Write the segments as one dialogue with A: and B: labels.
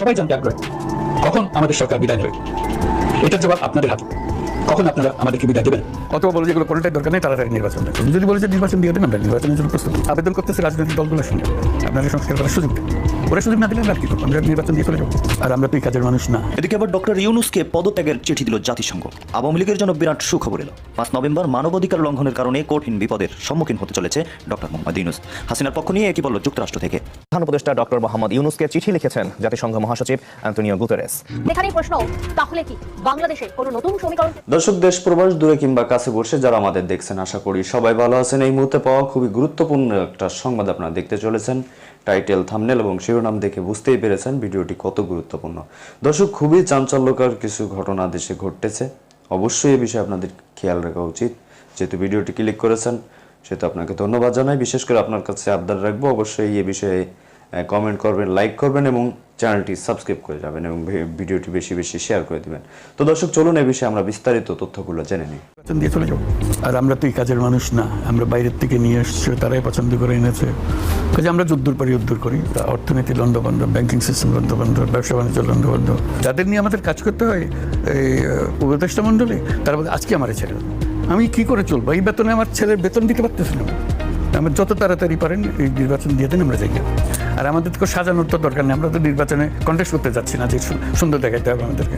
A: সবাই জানতে আগ্রহী। কখন আমাদের সরকার বিদায় নেবে? এটার জবাব আপনাদের হাতে। কখন আপনারা আমাদেরকে বিদায় দেবেন?
B: অথবা বলে যেগুলো কোনোটাই দরকার নেই, তাড়াতাড়ি নির্বাচন যদি বলে যে নির্বাচন দিয়ে দেবেন আমরা নির্বাচনের জন্য প্রস্তুত। আবেদন করতেছে রাজনৈতিক দলগুলোর সঙ্গে আপনাদের সংস্কার করার সুযোগ ওরা সুযোগ না দিলে আমরা কি করব? আমরা নির্বাচন দিয়ে চলে যাব। আর আমরা তো এই কাজের মানুষ না।
C: এদিকে আবার ডক্টর ইউনুসকে পদত্যাগের চিঠি দিল জাতিসংঘ। আওয়ামী লীগের জন্য বিরাট সুখবর এলো। পাঁচ নভেম্বর মানবাধিকার লঙ্ঘনের কারণে কঠিন বিপদের সম্মুখীন হতে চলেছে ডক্টর মোহাম্মদ ইউনুস। হাসিনার পক্ষ নিয়ে একই বলল যুক্তরাষ্ট্র থেকে।
D: প্রধান উপদেষ্টা ডক্টর মোহাম্মদ ইউনুসকে চিঠি লিখেছেন জাতিসংঘ মহাসচিব অ্যান্টনিও গুতেরেস।
E: এখানেই প্রশ্ন তাহলে কি বাংলাদেশে কোনো নতুন সমীকরণ?
F: দর্শক দেশ প্রবাস দূরে কিংবা কাছে বসে যারা আমাদের দেখছেন আশা করি সবাই ভালো আছেন। এই মুহূর্তে পাওয়া খুবই গুরুত্বপূর্ণ একটা সংবাদ আপনারা দেখতে চলেছেন। টাইটেল থামনেল এবং শিরোনাম দেখে বুঝতেই পেরেছেন ভিডিওটি কত গুরুত্বপূর্ণ। দর্শক, খুবই চাঞ্চল্যকর কিছু ঘটনা দেশে ঘটতেছে। অবশ্যই এ বিষয়ে আপনাদের খেয়াল রাখা উচিত। যেহেতু ভিডিওটি ক্লিক করেছেন, সেহেতু আপনাকে ধন্যবাদ জানাই। বিশেষ করে আপনার কাছে আবদার রাখব। অবশ্যই এ বিষয়ে কমেন্ট করবেন লাইক করবেন এবং চ্যানেলটি সাবস্ক্রাইব করে যাবেন এবং ভিডিওটি বেশি বেশি শেয়ার করে দিবেন। তো দর্শক, চলুন এই বিষয়ে আমরা বিস্তারিত তথ্যগুলো জেনে নিই।
B: দিয়ে চলে যাব আর আমরা তো এই কাজের মানুষ না, আমরা বাইরের থেকে নিয়ে এসছি, তারাই পছন্দ করে এনেছে। কাজে আমরা যুদ্ধর পরে যুদ্ধ করি অর্থনীতি লন্ডবন্ধ ব্যাংকিং সিস্টেম লন্ডবন্ধ ব্যবসা বাণিজ্য লন্ডবন্ধ যাদের নিয়ে আমাদের কাজ করতে হয়, এই উপদেষ্টা মণ্ডলী, তারা আজকে আমার ছেলে। আমি কি করে চলবো? এই বেতনে আমার ছেলের বেতন দিতে পারতেছি না। আমরা যত তাড়াতাড়ি পারেন এই নির্বাচন দিয়ে দিন আমরা যাই আর আমাদের তো সাজানোর তো দরকার নেই, আমরা তো নির্বাচনে কন্টেস্ট করতে যাচ্ছি না যে সুন্দর দেখাইতে হবে আমাদেরকে।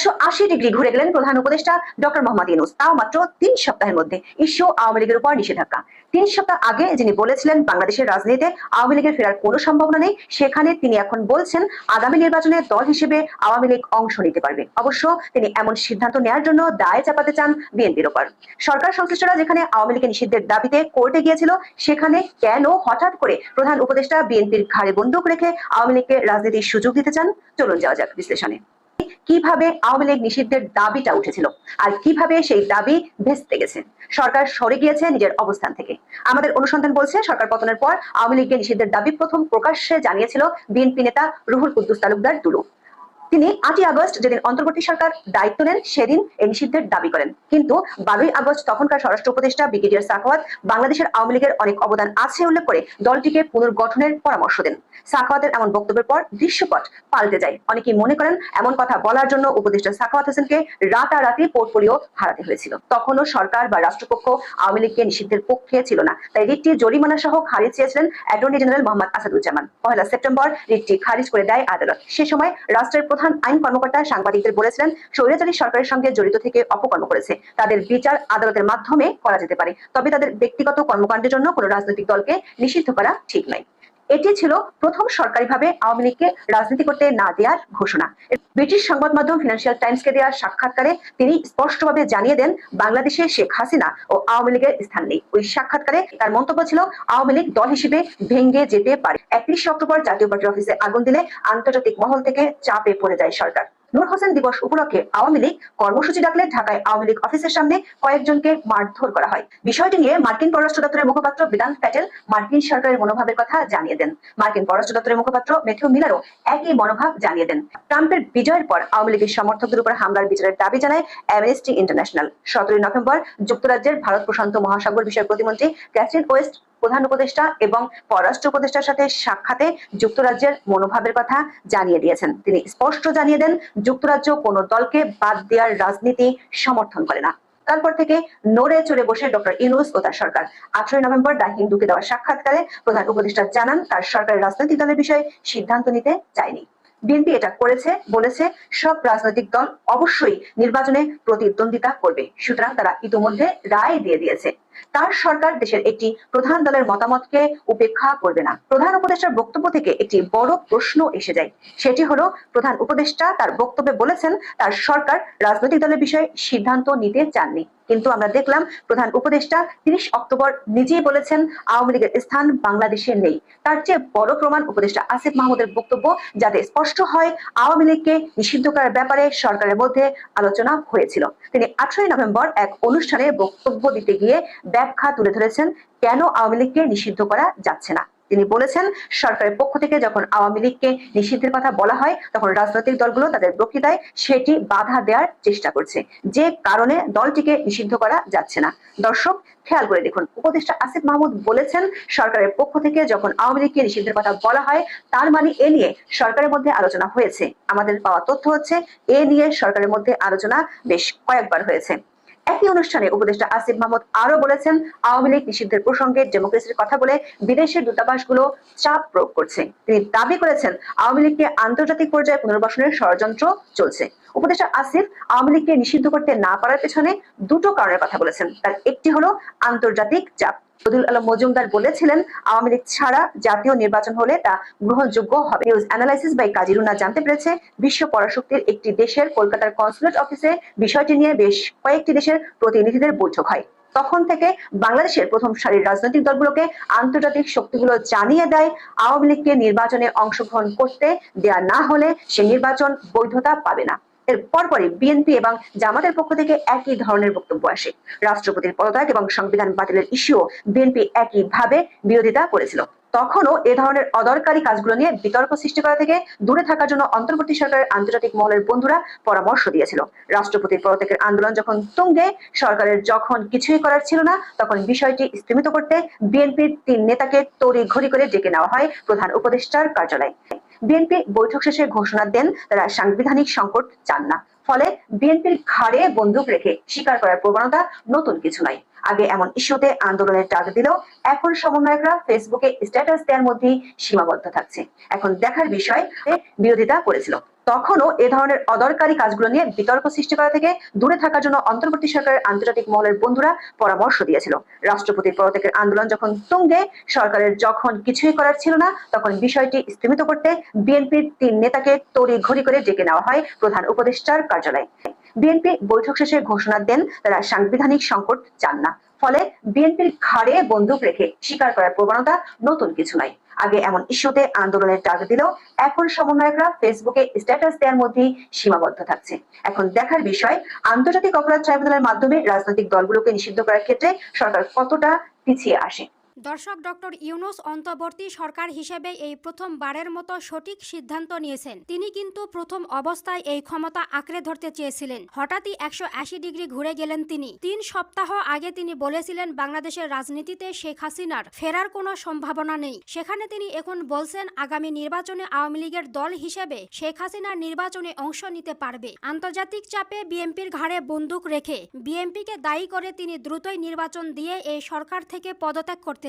E: একশো আশি ডিগ্রি ঘুরে গেলেন প্রধান উপদেষ্টা ডক্টর মোহাম্মদ ইউনুস। তাও মাত্র তিন সপ্তাহের মধ্যে ইস্যু আওয়ামী লীগের উপর নিষেধাজ্ঞা। তিন সপ্তাহ আগে যিনি বলেছিলেন বাংলাদেশের রাজনীতিতে আওয়ামী লীগের ফেরার কোনো সম্ভাবনা নেই, সেখানে তিনি এখন বলছেন আগামী নির্বাচনে দল হিসেবে আওয়ামী লীগ অংশ নিতে পারবে। অবশ্য তিনি এমন সিদ্ধান্ত নেওয়ার জন্য দায় চাপাতে চান বিএনপির ওপর সরকার সংশ্লিষ্টরা যেখানে আওয়ামী লীগের নিষিদ্ধের দাবিতে কোর্টে গিয়েছিল, সেখানে কেন হঠাৎ করে প্রধান উপদেষ্টা বিএনপির ঘাড়ে বন্দুক রেখে আওয়ামী লীগকে রাজনীতির সুযোগ দিতে চান? চলুন যাওয়া যাক বিশ্লেষণে। কীভাবে আওয়ামী লীগ নিষিদ্ধের দাবিটা উঠেছিল আর কীভাবে সেই দাবি ভেস্তে গেছে? সরকার সরে গিয়েছে নিজের অবস্থান থেকে। আমাদের অনুসন্ধান বলছে, সরকার পতনের পর আওয়ামী লীগের নিষিদ্ধের দাবি প্রথম প্রকাশ্যে জানিয়েছিল বিএনপি নেতা রুহুল কুদ্দুস তালুকদার দুলু। তিনি আটই আগস্ট যেদিন অন্তর্বর্তী সরকার দায়িত্ব নেন, সেদিন এই নিষিদ্ধের দাবি করেন। কিন্তু বারোই আগস্ট তখনকার স্বরাষ্ট্র উপদেষ্টা ব্রিগেডিয়ার সাখাওয়াত বাংলাদেশের আওয়ামী লীগের অনেক অবদান আছে উল্লেখ করে দলটিকে পুনর্গঠনের পরামর্শ দেন। সাখাওয়াতের এমন বক্তব্যের পর দৃশ্যপট পাল্টে যায়। অনেকেই মনে করেন এমন কথা বলার জন্য উপদেষ্টা সাখাওয়াত হোসেনকে রাতারাতি পোর্টফোলিও হারাতে হয়েছিল। তখনও সরকার বা রাষ্ট্রপক্ষ আওয়ামী লীগকে নিষিদ্ধের পক্ষে ছিল না। তাই রিটটি জরিমানা সহ খারিজ চেয়েছিলেন অ্যাটর্নি জেনারেল মোহাম্মদ আসাদুজ্জামান। পহেলা সেপ্টেম্বর রিটটি খারিজ করে দেয় আদালত। সে সময় রাষ্ট্রের প্রধান আইন কর্মকর্তা সাংবাদিকদের বলেছিলেন, স্বৈরাচারী সরকারের সঙ্গে জড়িত থেকে অপকর্ম করেছে। তাদের বিচার আদালতের মাধ্যমে করা যেতে পারে। তবে তাদের ব্যক্তিগত কর্মকাণ্ডের জন্য কোনো রাজনৈতিক দলকে নিষিদ্ধ করা ঠিক নয়। এটি ছিল প্রথম সরকারিভাবে আওয়ামী লীগকে রাজনীতি করতে না দেওয়ার ঘোষণা। ব্রিটিশ সংবাদ মাধ্যম ফিনান্সিয়াল টাইমসকে দেওয়া সাক্ষাৎকারে তিনি স্পষ্টভাবে জানিয়ে দেন, বাংলাদেশে শেখ হাসিনা ও আওয়ামী লীগের স্থান নেই। ওই সাক্ষাৎকারে তার মন্তব্য ছিল, আওয়ামী লীগ দল হিসেবে ভেঙে যেতে পারে। একত্রিশে অক্টোবর জাতীয় পার্টির অফিসে আগুন দিলে আন্তর্জাতিক মহল থেকে চাপে পড়ে যায় সরকার। নূর হোসেন দিবস উপলক্ষে আওয়ামী লীগ কর্মসূচি ডাকলে ঢাকায় আওয়ামী লীগ অফিসের সামনে কয়েকজনকে মারধর করা হয়। বিষয়টি নিয়ে মার্কিন পররাষ্ট্র দপ্তরের মুখপাত্র বিদান্ত প্যাটেল মার্কিন সরকারের মনোভাবের কথা জানিয়ে দেন। মার্কিন পররাষ্ট্র দপ্তরের মুখপাত্র মেথিউ মিলারও একই মনোভাব জানিয়ে দেন। ট্রাম্পের বিজয়ের পর আওয়ামী লীগের সমর্থকদের উপর হামলার বিচারের দাবি জানায় অ্যামনেস্টি ইন্টারন্যাশনাল সতেরোই নভেম্বর যুক্তরাজ্যের ভারত প্রশান্ত মহাসাগর বিষয়ক প্রতিমন্ত্রী ক্যাথরিন ওয়েস্ট প্রধান উপদেষ্টা এবং পররাষ্ট্র উপদেষ্টার সাথে সাক্ষাতে যুক্তরাজ্যের মনোভাবের কথা জানিয়ে দিয়েছেন। তিনি স্পষ্ট জানিয়ে দেন, যুক্তরাজ্য কোনো দলকে বাদ দেওয়ার রাজনীতি সমর্থন করে না। তারপর থেকে নড়ে চড়ে বসে ডক্টর ইউনুস ও তার সরকার। আঠারোই নভেম্বর দা হিন্দুকে দেওয়া সাক্ষাৎকারে প্রধান উপদেষ্টা জানান, তার সরকারের রাজনৈতিক দলের বিষয়ে সিদ্ধান্ত নিতে চায়নি। বিএনপি এটা করেছে, বলেছে, সব রাজনৈতিক দল অবশ্যই নির্বাচনে প্রতিদ্বন্দ্বিতা করবে। সুতরাং তারা ইতিমধ্যে রায় দিয়ে দিয়েছে। তার সরকার দেশের একটি প্রধান দলের মতামতকে উপেক্ষা করবে না। প্রধান উপদেষ্টার বক্তব্য থেকে একটি বড় প্রশ্ন এসে যায়। সেটি হলো, প্রধান উপদেষ্টা তার বক্তব্যে বলেছেন, তার সরকার রাজনৈতিক দলের বিষয়ে সিদ্ধান্ত নিতে চাননি। কিন্তু আমরা দেখলাম, প্রধান উপদেষ্টা তিরিশ অক্টোবর নিজেই বলেছেন, আওয়ামী লীগের স্থান বাংলাদেশে নেই। তার চেয়ে বড় প্রমাণ উপদেষ্টা আসিফ মাহমুদের বক্তব্য, যাতে স্পষ্ট হয়, আওয়ামী লীগকে নিষিদ্ধ করার ব্যাপারে সরকারের মধ্যে আলোচনা হয়েছিল। তিনি আঠারোই নভেম্বর এক অনুষ্ঠানে বক্তব্য দিতে গিয়ে ব্যাখ্যা তুলে ধরেছেন, কেন আওয়ামী লীগকে নিষিদ্ধ করা যাচ্ছে না? তিনি বলেছেন, সরকারের পক্ষ থেকে যখন আওয়ামী লীগকে নিষিদ্ধের কথা বলা হয়, তখন রাজনৈতিক দলগুলো তাদের বক্তৃতায় সেটি বাধা দেওয়ার চেষ্টা করছে। যে কারণে দলটিকে নিষিদ্ধ করা যাচ্ছে না। দর্শক, খেয়াল করে দেখুন, উপদেষ্টা আসিফ মাহমুদ বলেছেন, সরকারের পক্ষ থেকে যখন আওয়ামী লীগকে নিষিদ্ধের কথা বলা হয়, তার মানে এ নিয়ে সরকারের মধ্যে আলোচনা হয়েছে। আমাদের পাওয়া তথ্য হচ্ছে, এ নিয়ে সরকারের মধ্যে আলোচনা বেশ কয়েকবার হয়েছে। একই অনুষ্ঠানে উপদেষ্টা আসিফ মাহমুদ আরও বলেছেন, আওয়ামী লীগ নিষিদ্ধের প্রসঙ্গে ডেমোক্রেসির কথা বলে বিদেশের দূতাবাসগুলো চাপ প্রয়োগ করছে। তিনি দাবি করেছেন, আওয়ামী লীগকে আন্তর্জাতিক পর্যায়ে পুনর্বাসনের ষড়যন্ত্র চলছে। উপদেষ্টা আসিফ আওয়ামী লীগকে নিষিদ্ধ করতে না পারার পেছনে দুটো কারণের কথা বলেছেন। তার একটি হলো আন্তর্জাতিক চাপ। বদুল আলম মজুমদার বলেছিলেন, আওয়ামী লীগ ছাড়া জাতীয় নির্বাচন হলে তা গ্রহণযোগ্য হবে। নিউজ অ্যানালাইসিস বাই কাজিরুনা জানতে পেরেছে, বিশ্ব পরাশক্তির একটি দেশের কলকাতার কনসুলেট অফিসে বিষয়টি নিয়ে বেশ কয়েকটি দেশের প্রতিনিধিদের বৈঠক হয়। তখন থেকে বাংলাদেশের প্রথম সারির রাজনৈতিক দলগুলোকে আন্তর্জাতিক শক্তিগুলো জানিয়ে দেয়, আওয়ামী লীগকে নির্বাচনে অংশগ্রহণ করতে দেয়া না হলে সে নির্বাচন বৈধতা পাবে না। এর পরপরই বিএনপি এবং জামাতের পক্ষ থেকে একই ধরনের বক্তব্য আসে। রাষ্ট্রপতির পদত্যাগ এবং সংবিধান বাতিলের ইস্যুও বিএনপি একইভাবে বিরোধিতা করেছিল। তখনও এ ধরনের অদরকারি কাজগুলো নিয়ে বিতর্ক সৃষ্টি করা থেকে দূরে থাকার জন্য অন্তর্বর্তী সরকারের আন্তর্জাতিক মহলের বন্ধুরা পরামর্শ দিয়েছিল। রাষ্ট্রপতির পদত্যাগের আন্দোলন যখন তুঙ্গে, সরকারের যখন কিছুই করার ছিল না, তখন বিষয়টি স্থিমিত করতে বিএনপির তিন নেতাকে তড়ি ঘড়ি করে ডেকে নেওয়া হয় প্রধান উপদেষ্টার কার্যালয়। বিএনপি বৈঠক শেষে ঘোষণা দেন তারা সাংবিধানিক সংকট চান না। ফলে বিএনপির ঘাড়ে বন্দুক রেখে স্বীকার করার প্রবণতা নতুন কিছু নয়। আগে এমন ইস্যুতে আন্দোলনের ডাক দিলেও এখন সমন্বয়করা ফেসবুকে স্ট্যাটাস দেওয়ার মধ্যেই সীমাবদ্ধ থাকছে। এখন দেখার বিষয়, বিরোধিতা করেছিল। তখনও এ ধরনের অদরকারি কাজগুলো নিয়ে বিতর্ক সৃষ্টি করা থেকে দূরে থাকার জন্য অন্তর্বর্তী সরকারের আন্তর্জাতিক মহলের বন্ধুরা পরামর্শ দিয়েছিল। রাষ্ট্রপতির পদত্যাগের আন্দোলন যখন তুঙ্গে, সরকারের যখন কিছুই করার ছিল না, তখন বিষয়টি স্থিমিত করতে বিএনপির তিন নেতাকে তড়ি ঘড়ি করে ডেকে নেওয়া হয় প্রধান উপদেষ্টার কার্যালয়। বিএনপি বৈঠক শেষে ঘোষণা দেন, তারা সাংবিধানিক সংকট চান না। ফলে বিএনপির ঘাড়ে বন্দুক রেখে স্বীকার করার প্রবণতা নতুন কিছু নাই। আগে এমন ইস্যুতে আন্দোলনের ডাক দিলেও এখন সমন্বয়করা ফেসবুকে স্ট্যাটাস দেওয়ার মধ্যেই সীমাবদ্ধ থাকছে। এখন দেখার বিষয়, আন্তর্জাতিক অপরাধ ট্রাইব্যুনালের মাধ্যমে রাজনৈতিক দলগুলোকে নিষিদ্ধ করার ক্ষেত্রে সরকার কতটা পিছিয়ে আসে?
G: দর্শক ডক্টর ইউনুস অন্তর্বর্তী সরকার হিসেবে এই প্রথমবারের মতো সঠিক সিদ্ধান্ত নিয়েছেন। তিনি কিন্তু প্রথম অবস্থায় এই ক্ষমতা আঁকড়ে ধরতে চেয়েছিলেন। হঠাৎই একশো আশি ডিগ্রি ঘুরে গেলেন তিনি। তিন সপ্তাহ আগে তিনি বলেছিলেন, বাংলাদেশের রাজনীতিতে শেখ হাসিনার ফেরার কোনো সম্ভাবনা নেই। সেখানে তিনি এখন বলছেন, আগামী নির্বাচনে আওয়ামী লীগের দল হিসেবে শেখ হাসিনার নির্বাচনে অংশ নিতে পারবে। আন্তর্জাতিক চাপে বিএনপির ঘাড়ে বন্দুক রেখে বিএনপিকে দায়ী করে তিনি দ্রুতই নির্বাচন দিয়ে এই সরকার থেকে পদত্যাগ করতে